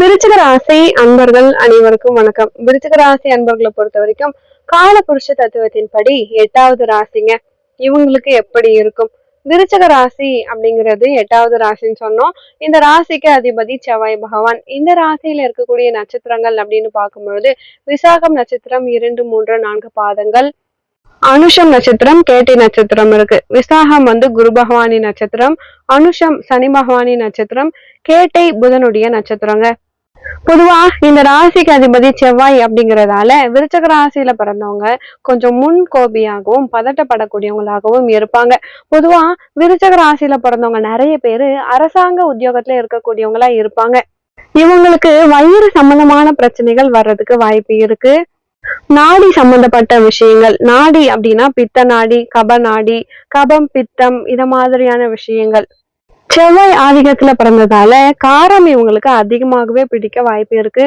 விருச்சிக ராசி அன்பர்கள் அனைவருக்கும் வணக்கம். விருச்சிக ராசி அன்பர்களை பொறுத்த வரைக்கும் காலபுருஷ தத்துவத்தின்படி எட்டாவது ராசிங்க. இவங்களுக்கு எப்படி இருக்கும்? விருச்சிக ராசி அப்படிங்கிறது எட்டாவது ராசின்னு சொன்னோம். இந்த ராசிக்கு அதிபதி செவ்வாய் பகவான். இந்த ராசியில இருக்கக்கூடிய நட்சத்திரங்கள் அப்படின்னு பார்க்கும்பொழுது விசாகம் நட்சத்திரம் இரண்டு மூன்று நான்கு பாதங்கள். அனுஷம் நட்சத்திரம் கேட்டி நட்சத்திரம் இருக்கு. விசாகம் வந்து குரு பகவானி நட்சத்திரம். அனுஷம் சனி பகவானி நட்சத்திரம். கேட்டை புதனுடைய நட்சத்திரங்க. பொதுவா இந்த ராசிக்கு அதிபதி செவ்வாய் அப்படிங்கறதால விருச்சக ராசியில பிறந்தவங்க கொஞ்சம் முன் கோபியாகவும் பதட்டப்படக்கூடியவங்களாகவும் இருப்பாங்க. பொதுவா விருச்சக ராசியில பிறந்தவங்க நிறைய பேரு அரசாங்க உத்தியோகத்துல இருக்கக்கூடியவங்களா இருப்பாங்க. இவங்களுக்கு வயிறு சம்பந்தமான பிரச்சனைகள் வர்றதுக்கு வாய்ப்பு இருக்கு. நாடி சம்பந்தப்பட்ட விஷயங்கள் நாடி அப்படின்னா பித்த நாடி கப நாடி கபம் பித்தம் இத மாதிரியான விஷயங்கள். செவ்வாய் ஆதிக்கத்துல பிறந்ததால காரம் இவங்களுக்கு அதிகமாகவே பிடிக்க வாய்ப்பு இருக்கு.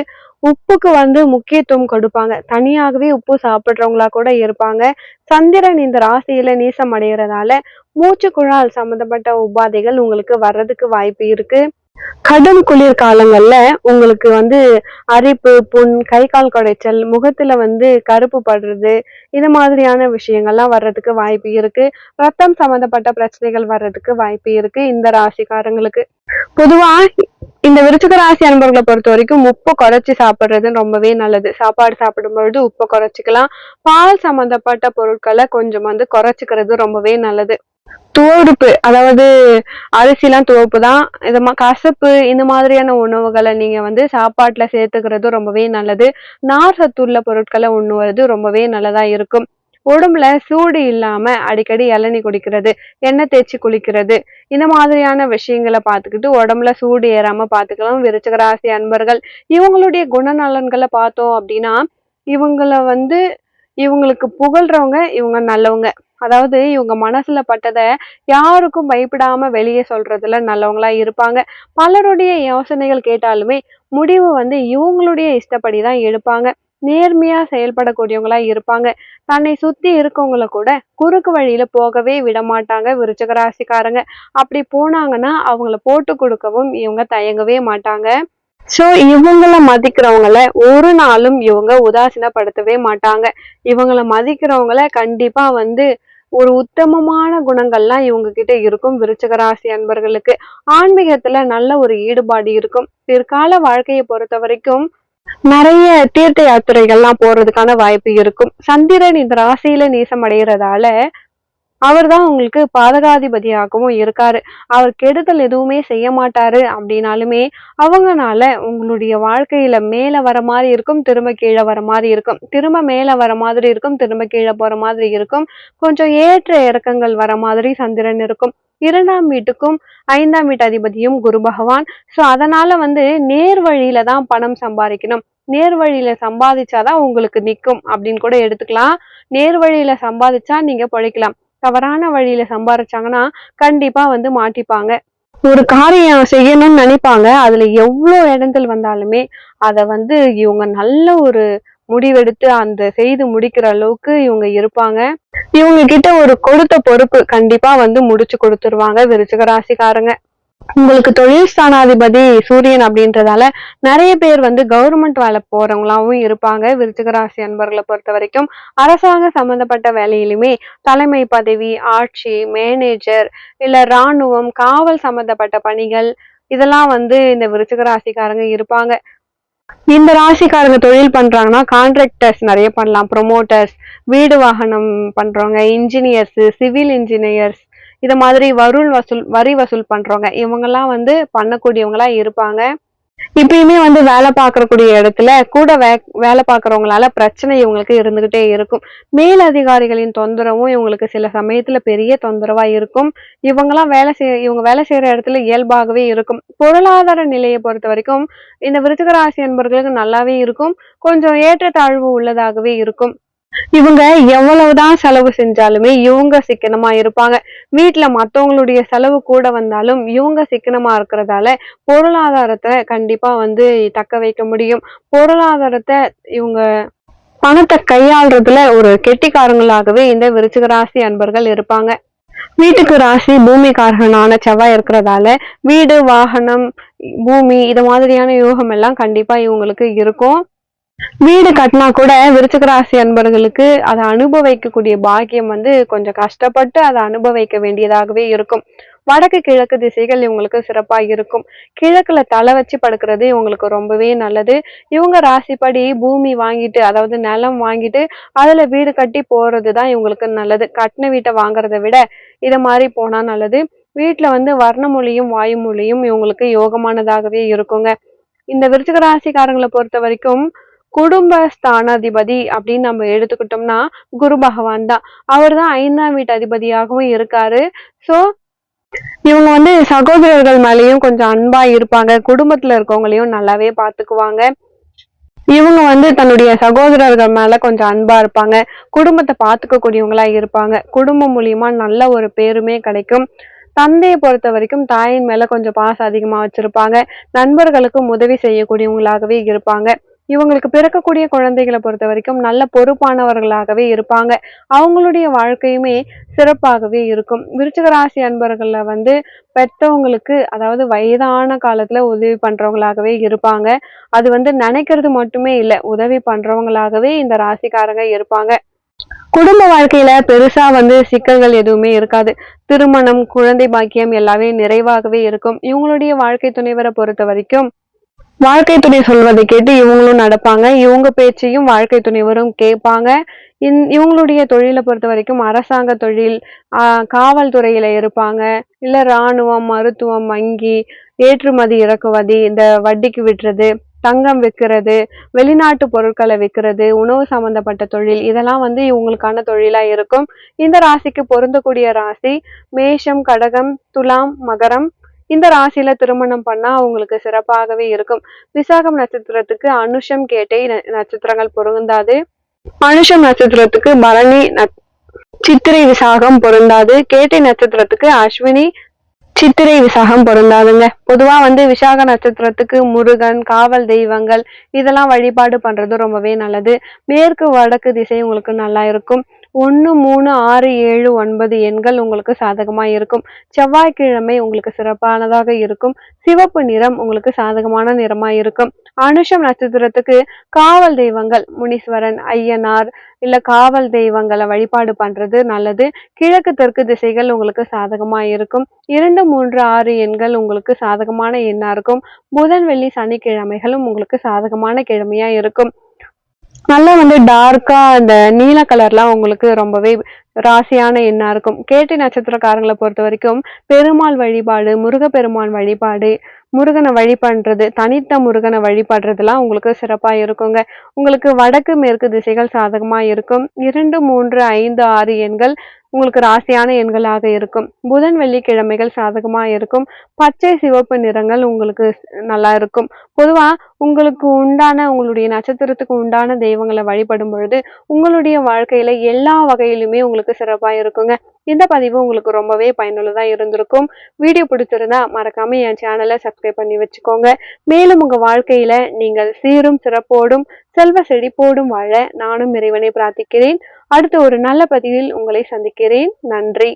உப்புக்கு வந்து முக்கியத்துவம் கொடுப்பாங்க. தனியாகவே உப்பு சாப்பிடுறவங்களா கூட இருப்பாங்க. சந்திரன் இந்த ராசியில நீசம் அடைகிறதால மூச்சு குழால் சம்பந்தப்பட்ட உபாதைகள் உங்களுக்கு வர்றதுக்கு வாய்ப்பு இருக்கு. கடும் குளிர் காலங்கள்ல உங்களுக்கு வந்து அரிப்பு புண் கை கால் குடைச்சல் முகத்துல வந்து கருப்பு படுறது இது மாதிரியான விஷயங்கள்லாம் வர்றதுக்கு வாய்ப்பு இருக்கு. ரத்தம் சம்பந்தப்பட்ட பிரச்சனைகள் வர்றதுக்கு வாய்ப்பு இருக்கு இந்த ராசிக்காரங்களுக்கு. பொதுவா இந்த விருச்சிக ராசி அன்பர்களை பொறுத்த வரைக்கும் உப்பை குறைச்சி சாப்பிடுறது ரொம்பவே நல்லது. சாப்பாடு சாப்பிடும் பொழுது உப்பை குறைச்சிக்கலாம். பால் சம்பந்தப்பட்ட பொருட்களை கொஞ்சம் வந்து குறைச்சிக்கிறது ரொம்பவே நல்லது. துவடுப்பு அதாவது அரிசிலாம் துவப்பு தான் இது மா கசப்பு இந்த மாதிரியான உணவுகளை நீங்கள் வந்து சாப்பாட்டில் சேர்த்துக்கிறது ரொம்பவே நல்லது. நார் சத்துள்ள பொருட்களை உண்ணுவது ரொம்பவே நல்லதாக இருக்கும். உடம்புல சூடு இல்லாம அடிக்கடி இளநீ குடிக்கிறது எண்ணெய் தேய்ச்சி குளிக்கிறது இந்த மாதிரியான விஷயங்களை பார்த்துக்கிட்டு உடம்புல சூடு ஏறாம பார்த்துக்கலாம். விருச்சிக ராசி அன்பர்கள் இவங்களுடைய குணநலன்களை பார்த்தோம் அப்படின்னா இவங்கள வந்து இவங்களுக்கு புகழ்றவங்க இவங்க நல்லவங்க. அதாவது இவங்க மனசுல பட்டதை யாருக்கும் பயப்படாம வெளியே சொல்றதுல நல்லவங்களா இருப்பாங்க. பலருடைய யோசனைகள் கேட்டாலுமே முடிவு வந்து இவங்களுடைய இஷ்டப்படி தான் எடுப்பாங்க. நேர்மையா செயல்படக்கூடியவங்களா இருப்பாங்க. தன்னை சுத்தி இருக்கவங்கள கூட குறுக்கு வழியில போகவே விட மாட்டாங்க விருச்சிக ராசிக்காரங்க. அப்படி போனாங்கன்னா அவங்கள போட்டு கொடுக்கவும் இவங்க தயங்கவே மாட்டாங்க. சோ இவங்கள மதிக்கிறவங்கள ஒரு நாளும் இவங்க உதாசீனப்படுத்தவே மாட்டாங்க. இவங்கள மதிக்கிறவங்கள கண்டிப்பா வந்து ஒரு உத்தமமான குணங்கள்லாம் இவங்க கிட்ட இருக்கும். விருச்சக ராசி அன்பர்களுக்கு ஆன்மீகத்துல நல்ல ஒரு ஈடுபாடு இருக்கும். பிற்கால வாழ்க்கையை பொறுத்த வரைக்கும் நிறைய தீர்த்த யாத்திரைகள்லாம் போறதுக்கான வாய்ப்பு இருக்கும். சந்திரன் இந்த ராசியில நீசம் அடைகிறதால அவர் தான் உங்களுக்கு பாதகாதிபதியாகவும் இருக்காரு. அவர் கெடுதல் எதுவுமே செய்ய மாட்டாரு அப்படின்னாலுமே அவங்கனால உங்களுடைய வாழ்க்கையில மேல வர மாதிரி இருக்கும் திரும்ப கீழே வர மாதிரி இருக்கும். திரும்ப மேல வர மாதிரி இருக்கும் திரும்ப கீழே போற மாதிரி இருக்கும். கொஞ்சம் ஏற்ற இறக்கங்கள் வர மாதிரி சந்திரன் இருக்கும். இரண்டாம் வீட்டுக்கும் ஐந்தாம் வீட்டு அதிபதியும் குரு பகவான். ஸோ அதனால வந்து நேர் வழியில தான் பணம் சம்பாதிக்கணும். நேர் வழியில சம்பாதிச்சாதான் உங்களுக்கு நிற்கும் அப்படின்னு கூட எடுத்துக்கலாம். நேர் வழியில சம்பாதிச்சா நீங்க பிழைக்கலாம். தவறான வழியில சம்பாதிச்சாங்கன்னா கண்டிப்பா வந்து மாட்டிப்பாங்க. ஒரு காரியம் செய்யணும்னு நினைப்பாங்க. அதுல எவ்வளோ இடங்கள் வந்தாலுமே அதை வந்து இவங்க நல்ல ஒரு முடிவெடுத்து அந்த செய்து முடிக்கிற அளவுக்கு இவங்க இருப்பாங்க. இவங்க கிட்ட ஒரு கொடுத்த பொறுப்பு கண்டிப்பா வந்து முடிச்சு கொடுத்துருவாங்க விருச்சிக ராசிக்காரங்க. உங்களுக்கு தொழில் ஸ்தானாதிபதி சூரியன் அப்படின்றதால நிறைய பேர் வந்து கவர்மெண்ட் வேலை போறவங்களாவும் இருப்பாங்க. விருச்சிகராசி அன்பர்களை பொறுத்த வரைக்கும் அரசாங்க சம்பந்தப்பட்ட வேலையிலுமே தலைமை பதவி ஆட்சி மேனேஜர் இல்ல ராணுவம் காவல் சம்பந்தப்பட்ட பணிகள் இதெல்லாம் வந்து இந்த விருச்சிக ராசிக்காரங்க இருப்பாங்க. இந்த ராசிக்காரங்க தொழில் பண்றாங்கன்னா கான்ட்ராக்டர்ஸ் நிறைய பண்ணலாம். ப்ரொமோட்டர்ஸ் வீடு வாகனம் பண்றவங்க இன்ஜினியர்ஸ் சிவில் இன்ஜினியர்ஸ் இது மாதிரி வருள் வசூல் வரி வசூல் பண்றவங்க. இவங்கெல்லாம் வந்து பண்ணக்கூடியவங்களா இருப்பாங்க. இப்பயுமே வந்து வேலை பார்க்கக்கூடிய இடத்துல கூட வே வேலை பார்க்கறவங்களால பிரச்சனை இவங்களுக்கு இருந்துகிட்டே இருக்கும். மேல் அதிகாரிகளின் தொந்தரவும் இவங்களுக்கு சில சமயத்துல பெரிய தொந்தரவா இருக்கும். இவங்கெல்லாம் வேலை செய் இவங்க வேலை செய்யற இடத்துல இயல்பாகவே இருக்கும். பொருளாதார நிலையை பொறுத்த வரைக்கும் இந்த விருச்சிக ராசி என்பவர்களுக்கு நல்லாவே இருக்கும். கொஞ்சம் ஏற்றத்தாழ்வு உள்ளதாகவே இருக்கும். இவங்க எவ்வளவுதான் செலவு செஞ்சாலுமே இவங்க சிக்கனமா இருப்பாங்க. வீட்டுல மத்தவங்களுடைய செலவு கூட வந்தாலும் இவங்க சிக்கனமா இருக்கிறதால பொருளாதாரத்தை கண்டிப்பா வந்து தக்க வைக்க முடியும். பொருளாதாரத்தை இவங்க பணத்தை கையாள்றதுல ஒரு கெட்டிக்காரங்களாகவே இந்த விருச்சிக ராசி அன்பர்கள் இருப்பாங்க. வீட்டுக்கு ராசி பூமிகாரகனான செவ்வாய் இருக்கிறதால வீடு வாகனம் பூமி இது மாதிரியான யோகம் எல்லாம் கண்டிப்பா இவங்களுக்கு இருக்கும். வீடு கட்டினா கூட விருச்சிக ராசி அன்பர்களுக்கு அதை அனுபவிக்கக்கூடிய பாக்கியம் வந்து கொஞ்சம் கஷ்டப்பட்டு அதை அனுபவிக்க வேண்டியதாகவே இருக்கும். வடக்கு கிழக்கு திசைகள் இவங்களுக்கு சிறப்பாக இருக்கும். கிழக்குல தலை வச்சு படுக்கிறது இவங்களுக்கு ரொம்பவே நல்லது. இவங்க ராசிப்படி பூமி வாங்கிட்டு அதாவது நிலம் வாங்கிட்டு அதுல வீடு கட்டி போறது தான் இவங்களுக்கு நல்லது. கட்டின வீட்டை வாங்குறத விட இதை மாதிரி போனா நல்லது. வீட்டுல வந்து வர்ணமொழியும் வாயுமொழியும் இவங்களுக்கு யோகமானதாகவே இருக்குங்க. இந்த விருச்சிக ராசிக்காரங்களை பொறுத்த வரைக்கும் குடும்ப ஸ்தானாதிபதி அப்படின்னு நம்ம எடுத்துக்கிட்டோம்னா குரு பகவான் தான். அவர் தான் ஐந்தாம் வீட்டு அதிபதியாகவும் இருக்காரு. ஸோ இவங்க வந்து சகோதரர்கள் மேலேயும் கொஞ்சம் அன்பா இருப்பாங்க. குடும்பத்துல இருக்கவங்களையும் நல்லாவே பாத்துக்குவாங்க. இவங்க வந்து தன்னுடைய சகோதரர்கள் மேல கொஞ்சம் அன்பா இருப்பாங்க. குடும்பத்தை பாத்துக்க கூடியவங்களா இருப்பாங்க. குடும்பம் மூலியமா நல்ல ஒரு பேருமே கிடைக்கும். தந்தையை பொறுத்த வரைக்கும் தாயின் மேல கொஞ்சம் பாசம் அதிகமா வச்சிருப்பாங்க. நண்பர்களுக்கும் உதவி செய்யக்கூடியவங்களாகவே இருப்பாங்க. இவங்களுக்கு பிறக்கக்கூடிய குழந்தைகளை பொறுத்த வரைக்கும் நல்ல பொறுப்பானவர்களாகவே இருப்பாங்க. அவங்களுடைய வாழ்க்கையுமே சிறப்பாகவே இருக்கும். விருச்சிக ராசி வந்து பெற்றவங்களுக்கு அதாவது வயதான காலத்தில் உதவி பண்ணுறவங்களாகவே இருப்பாங்க. அது வந்து நினைக்கிறது மட்டுமே இல்லை உதவி பண்ணுறவங்களாகவே இந்த ராசிக்காரங்க இருப்பாங்க. குடும்ப வாழ்க்கையில பெருசா வந்து சிக்கல்கள் எதுவுமே இருக்காது. திருமணம் குழந்தை பாக்கியம் எல்லாமே நிறைவாகவே இருக்கும். இவங்களுடைய வாழ்க்கை துணைவரை பொறுத்த வரைக்கும் வாழ்க்கை துணை சொல்வதை கேட்டு இவங்களும் நடப்பாங்க. இவங்க பேச்சையும் வாழ்க்கை துணைவரும் கேட்பாங்க. இந் இவங்களுடைய தொழிலை பொறுத்த வரைக்கும் அரசாங்க தொழில் காவல்துறையில இருப்பாங்க. இல்ல இராணுவம் மருத்துவம் வங்கி ஏற்றுமதி இறக்குமதி இந்த வட்டிக்கு விட்டுறது தங்கம் விற்கிறது வெளிநாட்டு பொருட்களை விற்கிறது உணவு சம்பந்தப்பட்ட தொழில் இதெல்லாம் வந்து இவங்களுக்கான தொழிலா இருக்கும். இந்த ராசிக்கு பொருந்தக்கூடிய ராசி மேஷம் கடகம் துலாம் மகரம் இந்த ராசியில திருமணம் பண்ணா அவங்களுக்கு சிறப்பாகவே இருக்கும். விசாகம் நட்சத்திரத்துக்கு அனுஷம் கேட்டை நட்சத்திரங்கள் பொருந்தாது. அனுஷம் நட்சத்திரத்துக்கு பரணி சித்திரை விசாகம் பொருந்தாது. கேட்டை நட்சத்திரத்துக்கு அஸ்வினி சித்திரை விசாகம் பொருந்தாதுங்க. பொதுவா வந்து விசாக நட்சத்திரத்துக்கு முருகன் காவல் தெய்வங்கள் இதெல்லாம் வழிபாடு பண்றது ரொம்பவே நல்லது. மேற்கு வடக்கு திசை உங்களுக்கு நல்லா இருக்கும். ஒன்று மூணு ஆறு ஏழு ஒன்பது எண்கள் உங்களுக்கு சாதகமா இருக்கும். செவ்வாய்க்கிழமை உங்களுக்கு சிறப்பானதாக இருக்கும். சிவப்பு நிறம் உங்களுக்கு சாதகமான நிறமா இருக்கும். அனுஷம் நட்சத்திரத்துக்கு காவல் தெய்வங்கள் முனீஸ்வரன் ஐயனார் இல்ல காவல் தெய்வங்களை வழிபாடு பண்றது நல்லது. கிழக்கு தெற்கு திசைகள் உங்களுக்கு சாதகமா இருக்கும். இரண்டு மூன்று ஆறு எண்கள் உங்களுக்கு சாதகமான எண்ணா இருக்கும். புதன் வெள்ளி சனிக்கிழமைகளும் உங்களுக்கு சாதகமான கிழமையா இருக்கும். நல்லா வந்து டார்க்கா அந்த நீல கலர்லாம் உங்களுக்கு ரொம்பவே ராசியான எண்ணா இருக்கும். கேட்டி நட்சத்திரக்காரங்களை பொறுத்த வரைக்கும் பெருமாள் வழிபாடு முருகப்பெருமான் வழிபாடு முருகனை வழிபடுறது தனித்த முருகனை வழிபடுறதுலாம் உங்களுக்கு சிறப்பா இருக்குங்க. உங்களுக்கு வடக்கு மேற்கு திசைகள் சாதகமா இருக்கும். இரண்டு மூன்று ஐந்து ஆறு எண்கள் உங்களுக்கு ராசியான எண்களாக இருக்கும். புதன் வெள்ளிக்கிழமைகள் சாதகமாக இருக்கும். பச்சை சிவப்பு நிறங்கள் உங்களுக்கு நல்லா இருக்கும். பொதுவாக உங்களுக்கு உண்டான உங்களுடைய நட்சத்திரத்துக்கு உண்டான தெய்வங்களை வழிபடும் பொழுது உங்களுடைய வாழ்க்கையில எல்லா வகையிலுமே உங்களுக்கு சிறப்பாக இருக்குங்க. இந்த பதிவு உங்களுக்கு ரொம்பவே பயனுள்ளதாக இருந்திருக்கும். வீடியோ பிடிச்சிருந்தா மறக்காம என் சேனலை சப்ஸ்கிரைப் பண்ணி வச்சுக்கோங்க. மேலும் உங்க வாழ்க்கையில நீங்கள் சீரும் சிறப்போடும் செல்வ செழிப்போடும் வாழ நானும் இறைவனை பிரார்த்திக்கிறேன். அடுத்த ஒரு நல்ல பதிவில் உங்களை சந்திக்கிறேன். நன்றி.